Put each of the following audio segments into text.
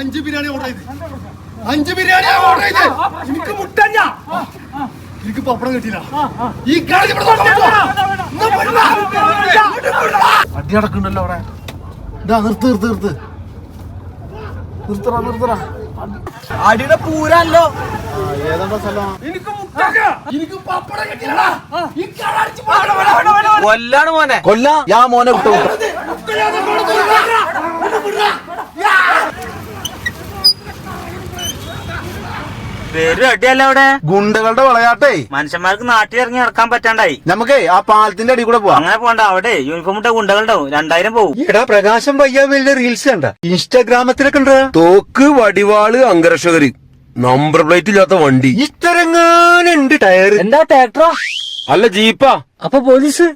അഞ്ച് ബിരിയാണി ഓർഡർ ചെയ്ത്. അഞ്ച് ബിരിയാണി ഓർഡർ ചെയ്ത്. എനിക്ക് മുട്ടല്ല. എനിക്ക് പപ്പടം കിട്ടിയില്ല. ഈ അടി അടക്കുന്നുണ്ടല്ലോ അവിടെ. ഇതാ നിർത്ത് നിർത്ത് നിർത്ത്. നിർത്തറ നിർത്തറ അടിയുടെ പൂരല്ലോ. എനിക്ക് എനിക്ക് പപ്പടം കിട്ടിയില്ല കൊല്ലാണ് മോനെ. കൊല്ല? യാ മോനെ വിട്ടു. പേരും അടിയല്ല അവിടെ? ഗുണ്ടകളുടെ വിളയാട്ടേ. മനുഷ്യന്മാർക്ക് നാട്ടിൽ ഇറങ്ങി നടക്കാൻ പറ്റാണ്ടായി. നമുക്കേ ആ പാലത്തിന്റെ അടി കൂടെ പോവാം. അങ്ങനെ പോണ്ട അവിടെ യൂണിഫോം ഇട്ട ഗുണ്ടകളുണ്ടാവും രണ്ടായിരം പോവും. എടാ പ്രകാശം വയ്യാമലിന്റെ റീൽസ് കണ്ട. ഇൻസ്റ്റാഗ്രാമത്തിലൊക്കെ ഉണ്ട്? തോക്ക് വടിവാൾ അംഗരക്ഷകര് നമ്പർ പ്ലേറ്റ് ഇല്ലാത്ത വണ്ടി. ഇത്തരങ്ങാനുണ്ട് ടയർ എന്താ ട്രാക്ടറോ അല്ല ജീപ്പാ. അപ്പൊ പോലീസ്?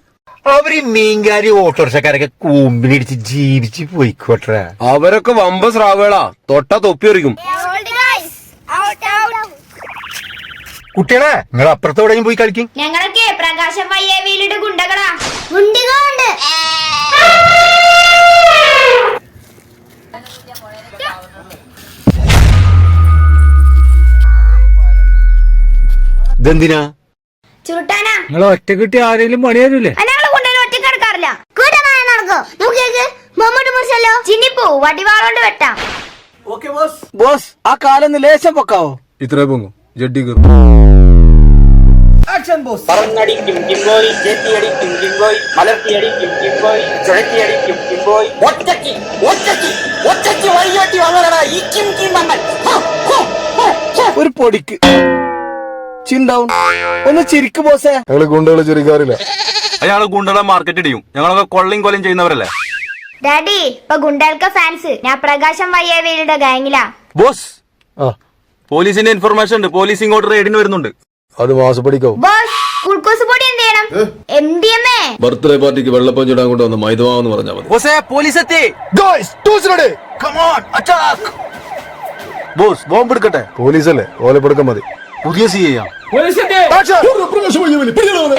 അവർ മീൻകാരി ഓട്ടോറിക്ഷക്കാരൊക്കെ കൂമ്പിനിടിച്ച് ജീവിച്ച് പോയിക്കോട്ടെ അവരൊക്കെ വമ്പ സ്രാവുകളാ തൊട്ട തൊപ്പി out. കുട്ടികളെ നിങ്ങൾ അപ്പുറത്തോടെയും പോയി കളിക്കും. ഞങ്ങളൊക്കെ പ്രകാശം വയ്യവിയിലിട്ട് ഗുണ്ടകളാ. ഗുണ്ടികളുണ്ട്. ഇതെന്തിനാ? ചുരുട്ടാനാ. നിങ്ങൾ ഒറ്റ കിട്ടി ആരെങ്കിലും പണി തരൂലേ കിടക്കാറില്ല കൂട്ടമായി നടക്കോ. നോക്കിയേക്ക് മമ്മൂട്ടി മുറിച്ചല്ലോ. ചിന്നിപ്പോ വടിവാളോണ്ട് വെട്ടാം. ബോസ് ആ കാലൊന്ന് ലേശം പൊക്കാവോ? ഇത്ര പൊങ്ങും. ജഡ്ഡി കയറും. ഒറ്റയ്ക്ക് ഒറ്റയ്ക്ക് ഒറ്റയ്ക്ക് വഴിയോട്ടി ഈ കിം കിം അമ്മൻ. ഒരു പൊടിക്ക്. ചിന്താവും ഒന്ന് ചിരിക്ക് ബോസേ ഞങ്ങൾ ഗുണ്ടകൾ ചെറിയാറില്ല അയാൾ ഗുണ്ടകളെ മാർക്കറ്റ് ഇടിയും. ഞങ്ങളൊക്കെ കൊള്ളയും കൊലയും ചെയ്യുന്നവരല്ലേ? ഡാഡി ഇപ്പൊ ഗുണ്ടൽക്ക ഫാൻസ് ഞാൻ പ്രകാശം വയ്യവേലിയുടെ ഗാങ്ങിലാ ബോസ് ആ. പോലീസിന്റെ ഇൻഫർമേഷൻ ഉണ്ട്. പോലീസ് ഇങ്ങോട്ട് റെയ്ഡിന് വരുന്നുണ്ട്. അത് മാസപ്പടിക്കാവും ബോസ് കുൾക്കോസ് പൊടി എന്ത് ചെയ്യണം? M D M A? Birthday പാർട്ടിക്ക് വെള്ളപ്പം ചൂടാൻ കൊണ്ടുവന്ന മൈദമാവെന്ന് പറഞ്ഞാൽ മതി. ബോസേ പോലീസ് എത്തി. Guys two's come on attack boss bomb എടുക്കട്ടെ. പോലീസല്ലേ? ഓലപ്പെടുക്കാൻ മതി. പുതിയ സി. പ്രകാശം വയ്യവിൽ. പിടിക്കണോ അവനെ?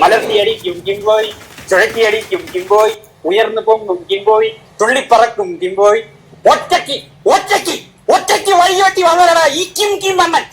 മലർത്തിയടിക്കും കിംബോയ് ചുഴറ്റിയടിക്കും കിംബോയ് ഉയർന്നു പൊങ്ങും കിംബോയ് തുള്ളിപ്പറക്കും കിംബോയ്. ഒറ്റയ്ക്ക് ഒറ്റയ്ക്ക് ഒറ്റയ്ക്ക് വഴിയോട്ടി വന്നതാ ഈ കിം കിം അമ്മൻ.